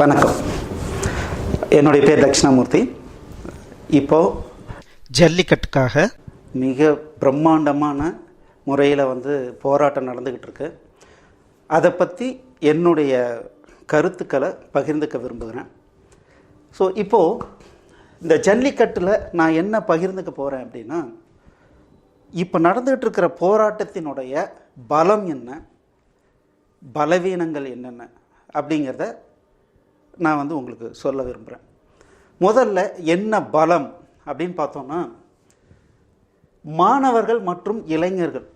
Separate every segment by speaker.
Speaker 1: வணக்கம். என்னுடைய பேர் தட்சிணாமூர்த்தி. இப்போது ஜல்லிக்கட்டுக்காக மிக பிரம்மாண்டமான முறையில் வந்து போராட்டம் நடந்துக்கிட்டு இருக்கு அதை பற்றி என்னுடைய கருத்துக்களை பகிர்ந்துக்க விரும்புகிறேன். ஸோ இப்போது இந்த ஜல்லிக்கட்டில் நான் என்ன பகிர்ந்துக்க போகிறேன் அப்படின்னா இப்போ நடந்துகிட்டு இருக்கிற போராட்டத்தினுடைய பலம் என்ன? பலவீனங்கள் என்னென்ன? அப்படிங்கிறத நான் வந்து உங்களுக்கு சொல்ல விரும்புகிறேன் முதல்ல என்ன பலம் அப்படின்னு பார்த்தோன்னா மாணவர்கள் மற்றும் இளைஞர்கள்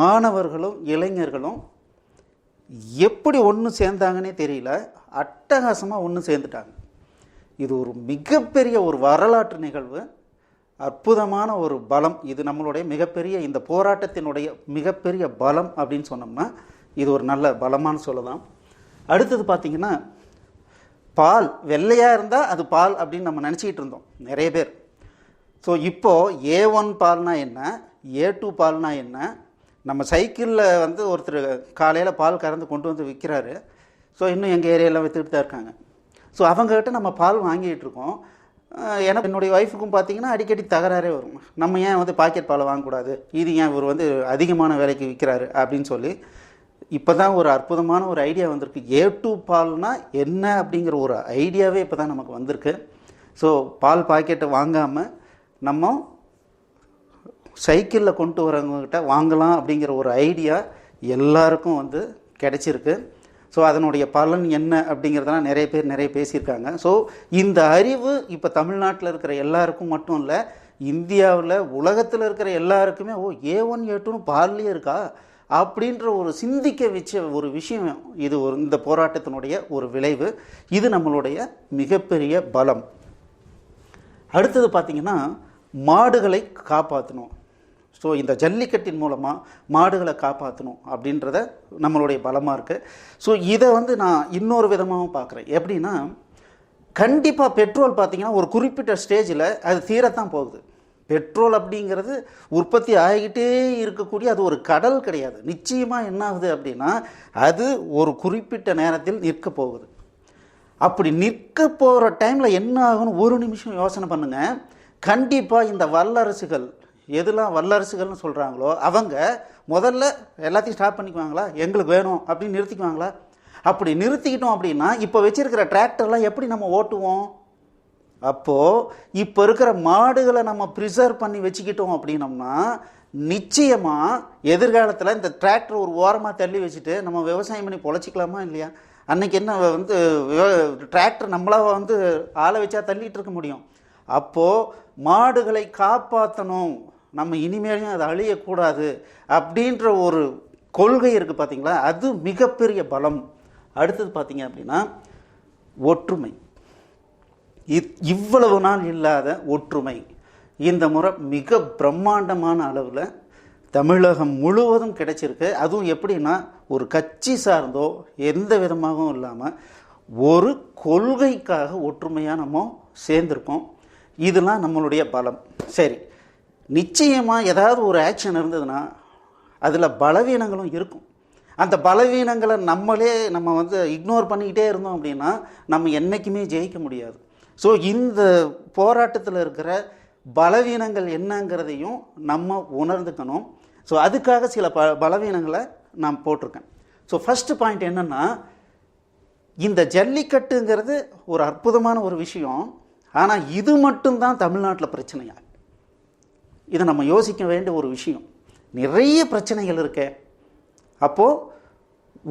Speaker 1: மாணவர்களும் இளைஞர்களும் எப்படி ஒன்று சேர்ந்தாங்கன்னே தெரியல அட்டகாசமாக ஒன்று சேர்ந்துட்டாங்க. இது ஒரு மிகப்பெரிய ஒரு வரலாற்று நிகழ்வு அற்புதமான ஒரு பலம். இது நம்மளுடைய மிகப்பெரிய இந்த போராட்டத்தினுடைய மிகப்பெரிய பலம் அப்படின்னு சொன்னோம்னா இது ஒரு நல்ல பலமான சொல்லலாம். அடுத்தது பார்த்திங்கன்னா பால் வெள்ளையாக இருந்தால் அது பால் அப்படின்னு நம்ம நினச்சிக்கிட்டு இருந்தோம் நிறைய பேர். ஸோ இப்போது ஏ ஒன் பால்னால் என்ன? ஏ டூ பால்னால் என்ன? நம்ம சைக்கிளில் வந்து ஒருத்தர் காலையில் பால் கறந்து கொண்டு வந்து விற்கிறாரு ஸோ இன்னும் எங்கள் ஏரியாவில் விற்றுக்கிட்டு தான் இருக்காங்க. ஸோ அவங்ககிட்ட நம்ம பால் வாங்கிட்டு இருக்கோம். அஹ் எனக்கு என்னுடைய ஒய்ஃபுக்கும் பார்த்தீங்கன்னா அடிக்கடி தகராறே வரும். நம்ம ஏன் வந்து பாக்கெட் பாலை வாங்கக்கூடாது? இது ஏன் இவர் வந்து அதிகமான விலைக்கு விற்கிறாரு அப்படின்னு சொல்லி இப்போ தான் ஒரு அற்புதமான ஒரு ஐடியா வந்திருக்கு. ஏ டூ பால்னா என்ன அப்படிங்கிற ஒரு ஐடியாவே இப்போ தான் நமக்கு வந்திருக்கு. ஸோ பால் பாக்கெட்டை வாங்காமல் நம்ம சைக்கிளில் கொண்டு வரவங்கக்கிட்ட வாங்கலாம் அப்படிங்கிற ஒரு ஐடியா எல்லாருக்கும் வந்து கிடச்சிருக்கு. ஸோ அதனுடைய பலன் என்ன அப்படிங்கிறதெல்லாம் நிறைய பேர் நிறைய பேசியிருக்காங்க. ஸோ இந்த அறிவு இப்போ தமிழ்நாட்டில் இருக்கிற எல்லாருக்கும் மட்டும் இல்லை இந்தியாவில் உலகத்தில் இருக்கிற எல்லாருக்குமே ஓ ஏ ஒன் ஏ டூன்னு பால்லேயே இருக்கா? அப்படின்ற ஒரு சிந்திக்க வச்ச ஒரு விஷயம் இது ஒரு இந்த போராட்டத்தினுடைய ஒரு விளைவு. இது நம்மளுடைய மிகப்பெரிய பலம். அடுத்தது பார்த்திங்கன்னா மாடுகளை காப்பாற்றணும் ஸோ இந்த ஜல்லிக்கட்டின் மூலமாக மாடுகளை காப்பாற்றணும் அப்படின்றத நம்மளுடைய பலமாக இருக்குது ஸோ இதை வந்து நான் இன்னொரு விதமாகவும் பார்க்குறேன் எப்படின்னா கண்டிப்பாக பெட்ரோல் பார்த்திங்கன்னா ஒரு குறிப்பிட்ட ஸ்டேஜில் அது தீரத்தான் போகுது. பெட்ரோல் அப்படிங்கிறது உற்பத்தி ஆகிக்கிட்டே இருக்கக்கூடிய அது ஒரு கடல் கிடையாது. நிச்சயமாக என்ன ஆகுது அப்படின்னா அது ஒரு குறிப்பிட்ட நேரத்தில் நிற்க போகுது. அப்படி நிற்க போகிற டைமில் என்ன ஆகும்னு ஒரு நிமிஷம் யோசனை பண்ணுங்கள் கண்டிப்பாக இந்த வல்லரசுகள் எதெல்லாம் வல்லரசுகள்னு சொல்கிறாங்களோ அவங்க முதல்ல எல்லாத்தையும் ஸ்டாப் பண்ணிக்குவாங்களா? எங்களுக்கு வேணும் அப்படின்னு நிறுத்திக்குவாங்களா? அப்படி நிறுத்திக்கிட்டோம் அப்படின்னா இப்போ வச்சுருக்கிற டிராக்டர்லாம் எப்படி நம்ம ஓட்டுவோம்? அப்போது இப்போ இருக்கிற மாடுகளை நம்ம ப்ரிசர்வ் பண்ணி வச்சுக்கிட்டோம் அப்படின்னம்னா நிச்சயமாக எதிர்காலத்தில் இந்த டிராக்டர் ஒரு ஓரமாக தள்ளி வச்சுட்டு நம்ம விவசாயம் பண்ணி பொழைச்சிக்கலாமா இல்லையா? அன்னைக்கு என்ன வந்து டிராக்டர் நம்மளாக வந்து ஆளை வச்சா தள்ளிட்டு இருக்க முடியும். அப்போது மாடுகளை காப்பாற்றணும் நம்ம இனிமேலும் அதை அழியக்கூடாது அப்படின்ற ஒரு கொள்கை இருக்குது பார்த்தீங்களா அது மிகப்பெரிய பலம். அடுத்தது பார்த்தீங்க அப்படின்னா ஒற்றுமை. இவ்வளவு நாள் இல்லாத ஒற்றுமை. இந்த முறை மிக பிரம்மாண்டமான அளவில் தமிழகம் முழுவதும் கிடைச்சிருக்கு. அதுவும் எப்படின்னா ஒரு கட்சி சார்ந்தோ எந்த விதமாகவும் இல்லாமல் ஒரு கொள்கைக்காக ஒற்றுமையாக நம்ம சேர்ந்துருக்கோம். இதெல்லாம் நம்மளுடைய பலம். சரி நிச்சயமாக ஏதாவது ஒரு ஆக்ஷன் இருந்ததுன்னா அதில் பலவீனங்களும் இருக்கும். அந்த பலவீனங்களை நம்மளே நம்ம வந்து இக்னோர் பண்ணிக்கிட்டே இருந்தோம் அப்படின்னா நம்ம என்றைக்குமே ஜெயிக்க முடியாது. ஸோ இந்த போராட்டத்தில் இருக்கிற பலவீனங்கள் என்னங்கிறதையும் நம்ம உணர்ந்துக்கணும். ஸோ அதுக்காக சில ப பலவீனங்களை நான் போட்டிருக்கேன். ஸோ ஃபஸ்ட்டு பாயிண்ட் என்னென்னா இந்த ஜல்லிக்கட்டுங்கிறது ஒரு அற்புதமான ஒரு விஷயம். ஆனால் இது மட்டும்தான் தமிழ்நாட்டில் பிரச்சனையா இதை நம்ம யோசிக்க வேண்டிய ஒரு விஷயம். நிறைய பிரச்சனைகள் இருக்கே. அப்போது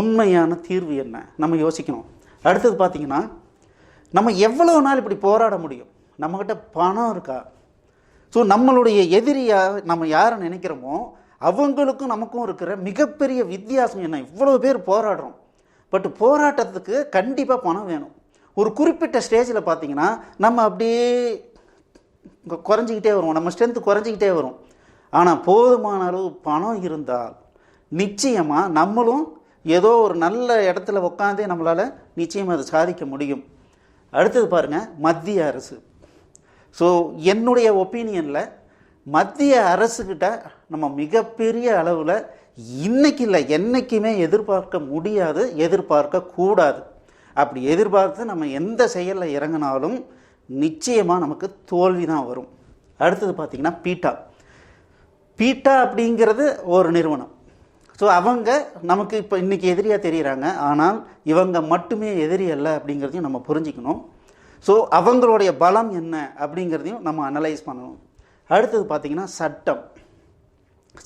Speaker 1: உண்மையான தீர்வு என்ன? நம்ம யோசிக்கணும். அடுத்தது பார்த்திங்கன்னா நம்ம எவ்வளோ நாள் இப்படி போராட முடியும்? நம்மக்கிட்ட பணம் இருக்கா? ஸோ நம்மளுடைய எதிரியாக நம்ம யாரை நினைக்கிறோமோ அவங்களுக்கும் நமக்கும் இருக்கிற மிகப்பெரிய வித்தியாசம் என்ன? இவ்வளோ பேர் போராடுறோம். பட் போராட்டத்துக்கு கண்டிப்பாக பணம் வேணும். ஒரு குறிப்பிட்ட ஸ்டேஜில் பார்த்தீங்கன்னா நம்ம அப்படியே குறைஞ்சிக்கிட்டே வரும் நம்ம ஸ்ட்ரென்த்து குறைஞ்சிக்கிட்டே வரும். ஆனால் போதுமான அளவு பணம் இருந்தால் நிச்சயமாக நம்மளும் ஏதோ ஒரு நல்ல இடத்துல உட்காந்தே நம்மளால் நிச்சயமாக அதை சாதிக்க முடியும். அடுத்தது பாருங்கள் மத்திய அரசு. ஸோ என்னுடைய ஒப்பீனியனில் மத்திய அரசுக்கிட்ட நம்ம மிகப்பெரிய அளவில் இன்னைக்கு இல்லை என்றைக்குமே எதிர்பார்க்க முடியாது எதிர்பார்க்க கூடாது. அப்படி எதிர்பார்த்து நம்ம எந்த செயலில் இறங்கினாலும் நிச்சயமாக நமக்கு தோல்வி தான் வரும். அடுத்தது பார்த்திங்கன்னா பீட்டா. பீட்டா அப்படிங்கிறது ஒரு நிறுவனம். ஸோ அவங்க நமக்கு இப்போ இன்றைக்கி எதிரியாக தெரிகிறாங்க ஆனால் இவங்க மட்டுமே எதிரி அல்ல அப்படிங்கிறதையும் நம்ம புரிஞ்சுக்கணும். ஸோ அவங்களுடைய பலம் என்ன அப்படிங்கிறதையும் நம்ம அனலைஸ் பண்ணணும். அடுத்தது பார்த்திங்கன்னா சட்டம்.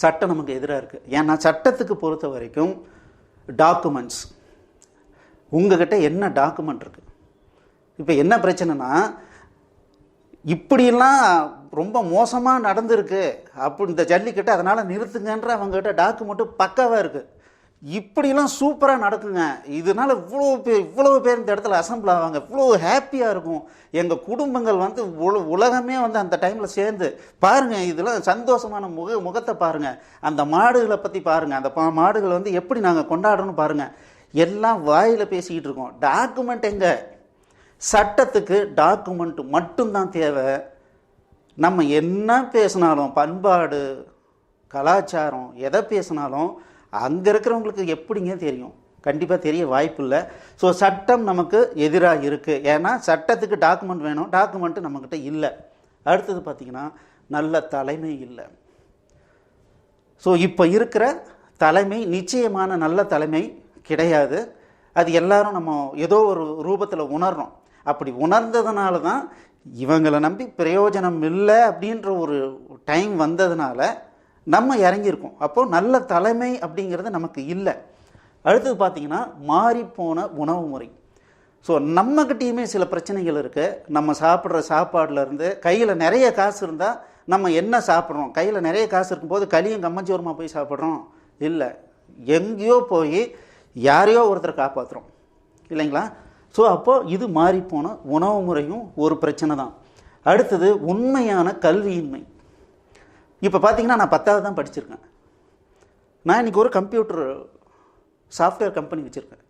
Speaker 1: சட்டம் நமக்கு எதிராக இருக்குது ஏன்னா சட்டத்துக்கு பொறுத்த வரைக்கும் டாக்குமெண்ட்ஸ் உங்ககிட்ட என்ன டாக்குமெண்ட் இருக்குது இப்போ என்ன பிரச்சனைனா இப்படியெல்லாம் ரொம்ப மோசமாக நடந்திருக்கு அப்படி இந்த ஜல்லிக்கட்டு அதனால் நிறுத்துங்கன்ற அவங்ககிட்ட டாக்குமெண்ட்டு பக்காவாக இருக்குது இப்படிலாம் சூப்பராக நடக்குங்க. இதனால் இவ்வளோ பேர் இவ்வளோ பேர் இந்த இடத்துல அசம்பிள் ஆவாங்க. இவ்வளோ ஹாப்பியாக இருக்கும். எங்கள் குடும்பங்கள் வந்து உல உலகமே வந்து அந்த டைமில் சேர்ந்து. பாருங்கள் இதெல்லாம் சந்தோஷமான முக முகத்தை பாருங்கள் அந்த மாடுகளை பற்றி பாருங்கள் அந்த பா மாடுகளை வந்து எப்படி நாங்கள் கொண்டாடணும்னு பாருங்கள் எல்லாம் வாயில் பேசிக்கிட்டு இருக்கோம். டாக்குமெண்ட் எங்கே? சட்டத்துக்கு டாக்குமெண்ட் மட்டும்தான் தேவை. நம்ம என்ன பேசினாலும் பண்பாடு கலாச்சாரம் எதை பேசினாலும் அங்கே இருக்கிறவங்களுக்கு எப்படிங்க தெரியும்? கண்டிப்பாக தெரிய வாய்ப்பு இல்லை ஸோ சட்டம் நமக்கு எதிராக இருக்குது ஏன்னா சட்டத்துக்கு டாக்குமெண்ட் வேணும். டாக்குமெண்ட்டு நம்மக்கிட்ட இல்லை. அடுத்தது பார்த்திங்கன்னா நல்ல தலைமை இல்லை. ஸோ இப்போ இருக்கிற தலைமை நிச்சயமான நல்ல தலைமை கிடையாது. அது எல்லாரும் நம்ம ஏதோ ஒரு ரூபத்தில் உணர்றோம். அப்படி உணர்ந்ததுனால தான் இவங்களை நம்பி பிரயோஜனம் இல்லை அப்படின்ற ஒரு டைம் வந்ததுனால நம்ம இறங்கியிருக்கோம். அப்போது நல்ல தலைமை அப்படிங்கிறது நமக்கு இல்லை. அடுத்தது பார்த்திங்கன்னா மாறிப்போன உணவு முறை. ஸோ நம்மக்கிட்டேயுமே சில பிரச்சனைகள் இருக்குது நம்ம சாப்பிட்ற சாப்பாடுலேருந்து கையில் நிறைய காசு இருந்தால் நம்ம என்ன சாப்பிட்றோம்? கையில் நிறைய காசு இருக்கும்போது களியும் கம்மஞ்சோரமாக போய் சாப்பிட்றோம்? இல்லை. எங்கேயோ போய் யாரையோ ஒருத்தரை காப்பாற்றுறோம் இல்லைங்களா? ஸோ அப்போது இது மாறிப்போன உணவு முறையும் ஒரு பிரச்சனை தான். அடுத்தது உண்மையான கல்வியின்மை. இப்போ பார்த்தீங்கன்னா நான் பத்தாவது தான் படிச்சிருக்கேன். நான் இன்றைக்கி ஒரு கம்ப்யூட்டர் சாஃப்ட்வேர் கம்பெனி வச்சுருக்கேன்.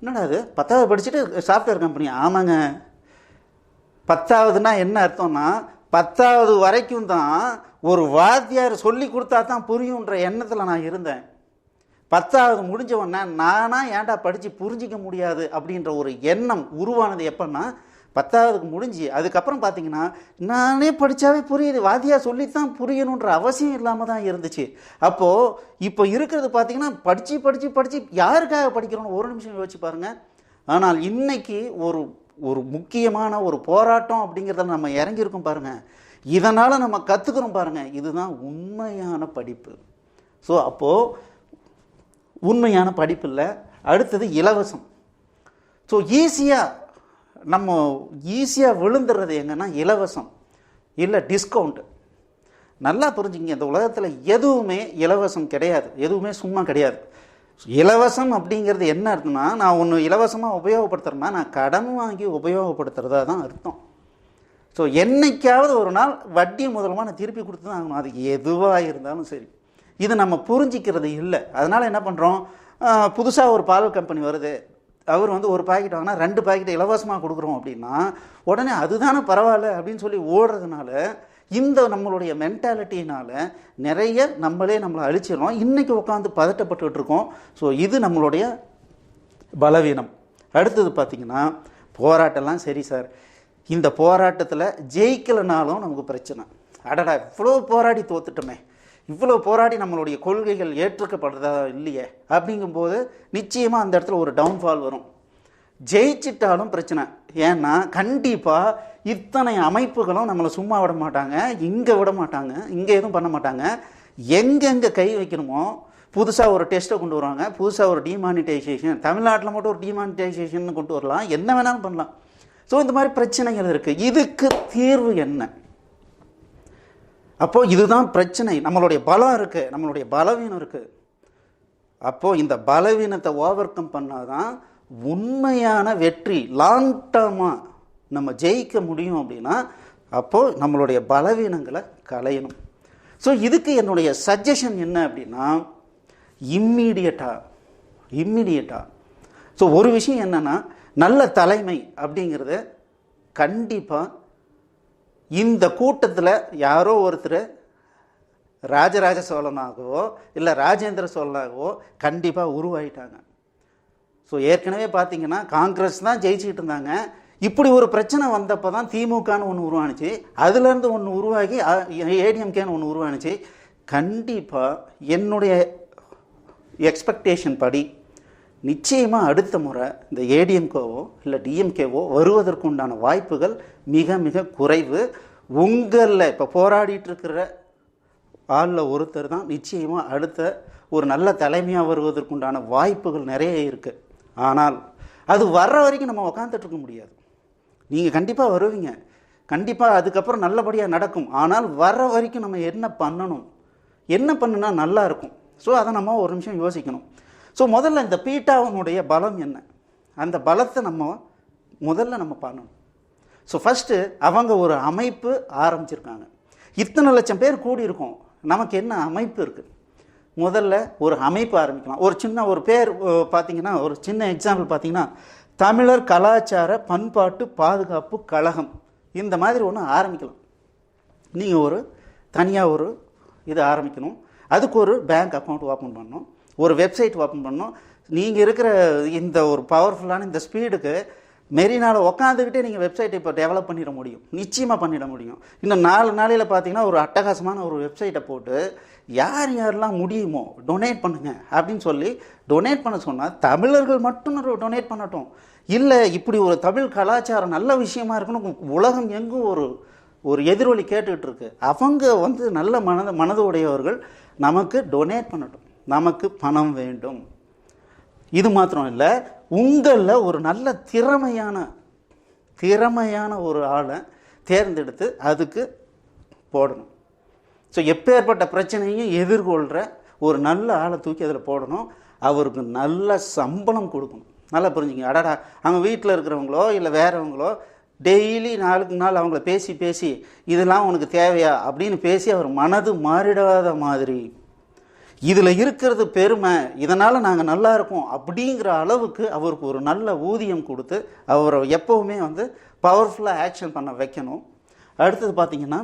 Speaker 1: என்னடா அது பத்தாவது படிச்சுட்டு சாஃப்ட்வேர் கம்பெனி ஆமாங்க. பத்தாவதுனா என்ன அர்த்தம்னா பத்தாவது வரைக்கும் தான் ஒரு வாத்தியார் சொல்லி கொடுத்தா தான் புரியுன்ற எண்ணத்தில் நான் இருந்தேன். பத்தாவது முடிஞ்ச உடனே ஏன்டா படித்து புரிஞ்சிக்க முடியாது அப்படின்ற ஒரு எண்ணம் உருவானது எப்போன்னா பத்தாவதுக்கு முடிஞ்சு அதுக்கப்புறம் பார்த்தீங்கன்னா நானே படித்தாவே புரியுது வாத்தியாக சொல்லித்தான் புரியணுன்ற அவசியம் இல்லாமல் தான் இருந்துச்சு. அப்போது இப்போ இருக்கிறது பார்த்தீங்கன்னா படித்து படித்து படித்து யாருக்காக படிக்கிறோன்னு ஒரு நிமிஷம் யோசிச்சு பாருங்கள் ஆனால் இன்றைக்கி ஒரு ஒரு முக்கியமான ஒரு போராட்டம் அப்படிங்கிறத நம்ம இறங்கியிருக்கோம் பாருங்கள் இதனால் நம்ம கற்றுக்குறோம் பாருங்கள் இதுதான் உண்மையான படிப்பு. ஸோ அப்போது உண்மையான படிப்பு இல்லை அடுத்தது இலவசம். ஸோ ஈஸியாக நம்ம ஈஸியாக விழுந்துடுறது எங்கன்னா இலவசம். இல்லை டிஸ்கவுண்ட்டு நல்லா புரிஞ்சுங்க இந்த உலகத்தில் எதுவுமே இலவசம் கிடையாது. எதுவுமே சும்மா கிடையாது. இலவசம் அப்படிங்கிறது என்ன அர்த்தம்னா நான் ஒன்று இலவசமாக உபயோகப்படுத்துகிறேன்னா நான் கடன் வாங்கி உபயோகப்படுத்துகிறதா தான் அர்த்தம். ஸோ என்னைக்காவது ஒரு நாள் வட்டி முதலமாக நான் திருப்பி கொடுத்து தான் ஆகணும். அது எதுவாக இருந்தாலும் சரி. இது நம்ம புரிஞ்சிக்கிறது இல்லை. அதனால் என்ன பண்ணுறோம் புதுசாக ஒரு பால் கம்பெனி வருது. அவர் வந்து ஒரு பாக்கெட் வாங்கினா ரெண்டு பாக்கெட் இலவசமாக கொடுக்குறோம் அப்படின்னா உடனே அதுதானே பரவாயில்ல அப்படின்னு சொல்லி ஓடுறதுனால இந்த நம்மளுடைய மென்டாலிட்டினால் நிறைய நம்மளே நம்மளை அழிச்சிடறோம். இன்றைக்கி உட்காந்து பதட்டப்பட்டுக்கிட்டு இருக்கோம். ஸோ இது நம்மளுடைய பலவீனம். அடுத்தது பார்த்திங்கன்னா போராட்டம்லாம் சரி சார். இந்த போராட்டத்தில் ஜெயிக்கலைனாலும் நமக்கு பிரச்சனை. அடடா இவ்வளோ போராடி தோத்துட்டோமே. இவ்வளோ போராடி நம்மளுடைய கொள்கைகள் ஏற்றுக்கப்படுறதா இல்லையே? அப்படிங்கும்போது நிச்சயமாக அந்த இடத்துல ஒரு டவுன்ஃபால் வரும். ஜெயிச்சிட்டாலும் பிரச்சனை. ஏன்னா கண்டிப்பாக இத்தனை அமைப்புகளும் நம்மளை சும்மா விட மாட்டாங்க இங்கே விட மாட்டாங்க இங்கே எதுவும் பண்ண மாட்டாங்க. எங்கெங்கே கை வைக்கணுமோ புதுசாக ஒரு டெஸ்ட்டை கொண்டு வருவாங்க புதுசாக ஒரு டிமானிட்டைசேஷன் தமிழ்நாட்டில் மட்டும் ஒரு டிமானிட்டைசேஷன் கொண்டு வரலாம் என்ன வேணாலும் பண்ணலாம். ஸோ இந்த மாதிரி பிரச்சனைகள் இருக்குது இதுக்கு தீர்வு என்ன? அப்போது இதுதான் பிரச்சனை. நம்மளுடைய பலம் இருக்குது நம்மளுடைய பலவீனம் இருக்குது அப்போது இந்த பலவீனத்தை ஓவர் கம் பண்ணாதான் உண்மையான வெற்றி லாங் டேர்மாக நம்ம ஜெயிக்க முடியும் அப்படின்னா அப்போது நம்மளுடைய பலவீனங்களை களையணும். ஸோ இதுக்கு என்னுடைய சஜஷன் என்ன அப்படின்னா இம்மீடியட்டாக இம்மீடியட்டாக ஸோ ஒரு விஷயம் என்னென்னா நல்ல தலைமை அப்படிங்கிறத கண்டிப்பாக இந்த கூட்டத்தில் யாரோ ஒருத்தர் ராஜராஜ சோழனாகவோ இல்லை ராஜேந்திர சோழனாகவோ கண்டிப்பாக உருவாயிட்டாங்க. ஸோ ஏற்கனவே பார்த்தீங்கன்னா காங்கிரஸ் தான் ஜெயிச்சுக்கிட்டு இருந்தாங்க. இப்படி ஒரு பிரச்சனை வந்தப்போ தான் திமுகன்னு ஒன்று உருவானுச்சு. அதுலேருந்து ஒன்று உருவாகி ஏடிஎம்கேன்னு ஒன்று உருவானுச்சு. கண்டிப்பாக என்னுடைய எக்ஸ்பெக்டேஷன் படி நிச்சயமாக அடுத்த முறை இந்த ஏடிஎம்கேவோ இல்லை டிஎம்கேவோ வருவதற்கு உண்டான வாய்ப்புகள் மிக மிக குறைவு. உங்களில் இப்போ போராடிட்டு இருக்கிற ஆளில் ஒருத்தர் தான் நிச்சயமாக அடுத்த ஒரு நல்ல தலைமையாக வருவதற்குண்டான வாய்ப்புகள் நிறைய இருக்குது ஆனால் அது வர்ற வரைக்கும் நம்ம உக்காந்துட்டுருக்க முடியாது. நீங்கள் கண்டிப்பாக வருவீங்க. கண்டிப்பாக அதுக்கப்புறம் நல்லபடியாக நடக்கும். ஆனால் வர்ற வரைக்கும் நம்ம என்ன பண்ணணும்? என்ன பண்ணுனா நல்லா இருக்கும். ஸோ அதை நம்ம ஒரு நிமிஷம் யோசிக்கணும். ஸோ முதல்ல இந்த பீட்டாவினுடைய பலம் என்ன? அந்த பலத்தை நம்ம முதல்ல நம்ம பண்ணணும். ஸோ ஃபஸ்ட்டு அவங்க ஒரு அமைப்பு ஆரம்பிச்சிருக்காங்க. இத்தனை லட்சம் பேர் கூடியிருக்கோம். நமக்கு என்ன அமைப்பு இருக்குது முதல்ல ஒரு அமைப்பு ஆரம்பிக்கலாம். ஒரு சின்ன ஒரு பேர் பார்த்திங்கன்னா பார்த்தீங்கன்னா ஒரு சின்ன எக்ஸாம்பிள் பார்த்தீங்கன்னா தமிழர் கலாச்சார பண்பாட்டு பாதுகாப்பு கழகம். இந்த மாதிரி ஒன்று ஆரம்பிக்கலாம். நீங்கள் ஒரு தனியாக ஒரு இது ஆரம்பிக்கணும். அதுக்கு ஒரு பேங்க் அக்கௌண்ட் ஓப்பன் பண்ணணும். ஒரு வெப்சைட் ஓப்பன் பண்ணணும். நீங்கள் இருக்கிற இந்த ஒரு பவர்ஃபுல்லான இந்த ஸ்பீடுக்கு மெரினாவில் உக்காந்துக்கிட்டே நீங்கள் வெப்சைட் இப்போ டெவலப் பண்ணிட முடியும். நிச்சயமாக பண்ணிட முடியும். இன்னும் நாலு நாளையில் பார்த்தீங்கன்னா ஒரு அட்டகாசமான ஒரு வெப்சைட்டை போட்டு யார் யாரெல்லாம் முடியுமோ டொனேட் பண்ணுங்கள் அப்படின்னு சொல்லி டொனேட் பண்ண சொன்னால் தமிழர்கள் மட்டும் டொனேட் பண்ணட்டும். இல்லை இப்படி ஒரு தமிழ் கலாச்சாரம் நல்ல விஷயமா இருக்கணும் உலகம் எங்கும் ஒரு ஒரு எதிரொலி கேட்டுக்கிட்டு இருக்கு. அவங்க வந்து நல்ல மனது மனது உடையவர்கள் நமக்கு டொனேட் பண்ணட்டும். நமக்கு பணம் வேண்டும். இது மாத்திரம் இல்லை உங்களில் ஒரு நல்ல திறமையான திறமையான ஒரு ஆளை தேர்ந்தெடுத்து அதுக்கு போடணும். ஸோ எப்பேற்பட்ட பிரச்சனையும் எதிர்கொள்கிற ஒரு நல்ல ஆளை தூக்கி அதில் போடணும். அவருக்கு நல்ல சம்பளம் கொடுக்கணும். நல்லா புரிஞ்சுங்க. அடடா அவங்க வீட்டில் இருக்கிறவங்களோ இல்லை வேறவங்களோ டெய்லி நாளுக்கு நாள் அவங்கள பேசி பேசி இதெல்லாம் உனக்கு தேவையா அப்படின்னு பேசி அவர் மனது மாறிடாத மாதிரி இதில் இருக்கிறது பெருமை இதனால் நாங்கள் நல்லா இருக்கோம் அப்படிங்கிற அளவுக்கு அவருக்கு ஒரு நல்ல ஊதியம் கொடுத்து அவரை எப்போவுமே வந்து பவர்ஃபுல்லாக ஆக்ஷன் பண்ண வைக்கணும். அடுத்தது பார்த்திங்கன்னா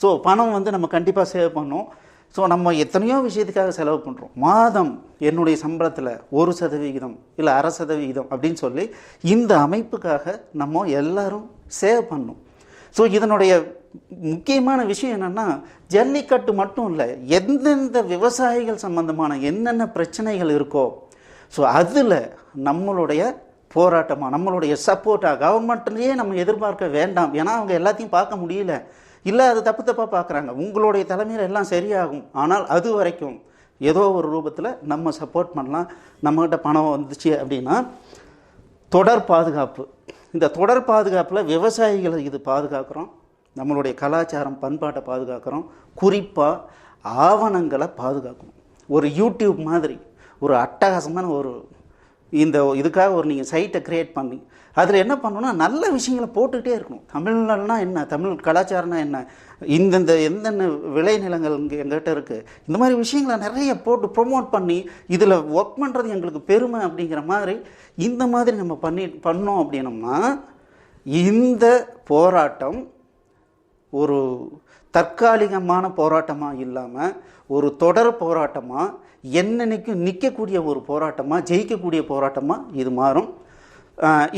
Speaker 1: ஸோ பணம் வந்து நம்ம கண்டிப்பாக சேவ் பண்ணோம் ஸோ நம்ம எத்தனையோ விஷயத்துக்காக செலவு பண்ணுறோம் மாதம் என்னுடைய சம்பளத்தில் ஒரு சதவிகிதம் இல்லை அரை சதவிகிதம் அப்படின்னு சொல்லி இந்த அமைப்புக்காக நம்ம எல்லாரும் சேவ் பண்ணணும். ஸோ இதனுடைய முக்கியமான விஷயம் என்னென்னா ஜல்லிக்கட்டு மட்டும் இல்லை எந்தெந்த விவசாயிகள் சம்பந்தமான என்னென்ன பிரச்சனைகள் இருக்கோ ஸோ அதில் நம்மளுடைய போராட்டமாக நம்மளுடைய சப்போர்ட்டாக கவர்மெண்ட்லேயே நம்ம எதிர்பார்க்க வேண்டாம். ஏன்னா அவங்க எல்லாத்தையும் பார்க்க முடியல. இல்லை அது தப்பு தப்பாக பார்க்குறாங்க. உங்களுடைய தலைமையில் எல்லாம் சரியாகும். ஆனால் அது வரைக்கும் ஏதோ ஒரு ரூபத்தில் நம்ம சப்போர்ட் பண்ணலாம். நம்மகிட்ட பணம் வந்துச்சு அப்படின்னா தொடர் பாதுகாப்பு. இந்த தொடர் பாதுகாப்பில் விவசாயிகளை இது பாதுகாக்கிறோம். நம்மளுடைய கலாச்சாரம் பண்பாட்டை பாதுகாக்கிறோம். குறிப்பாக ஆவணங்களை பாதுகாக்கணும். ஒரு யூடியூப் மாதிரி ஒரு அட்டகாசமான ஒரு இந்த இதுக்காக ஒரு நீங்கள் சைட்டை க்ரியேட் பண்ணி அதில் என்ன பண்ணணும்னா நல்ல விஷயங்களை போட்டுக்கிட்டே இருக்கணும். தமிழ்னா என்ன? தமிழ் கலாச்சாரம்னா என்ன? இந்தந்த எந்தெந்த விளைநிலங்கள் இங்கே எங்கிட்ட இருக்குது இந்த மாதிரி விஷயங்களை நிறைய போட்டு ப்ரொமோட் பண்ணி இதில் ஒர்க் பண்ணுறது எங்களுக்கு பெருமை அப்படிங்கிற மாதிரி இந்த மாதிரி நம்ம பண்ணி பண்ணோம் அப்படின்னோம்னா இந்த போராட்டம் ஒரு தற்காலிகமான போராட்டமாக இல்லாமல் ஒரு தொடர் போராட்டமாக என்னன்னைக்கும் நிற்கக்கூடிய ஒரு போராட்டமாக ஜெயிக்கக்கூடிய போராட்டமாக இது மாறும்.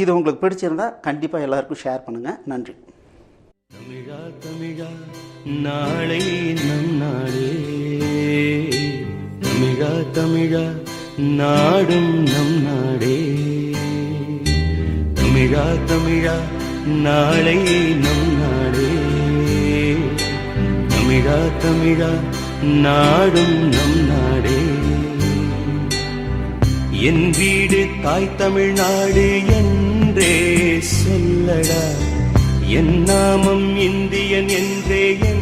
Speaker 1: இது உங்களுக்கு பிடிச்சிருந்தா கண்டிப்பாக எல்லாருக்கும் ஷேர் பண்ணுங்கள் நன்றி.
Speaker 2: தமிழா தமிழா நாளை நம் நாடே. தமிழா தமிழா நாடும் நம் நாடே. தமிழா தமிழா நாளை நம் நாடே. தமிழா தமிழா நாடும் நம் நாடே. என் வீடு தாய் தமிழ்நாடு என்றே சொல்லடா. என் நாமம் இந்தியன் என்றே என்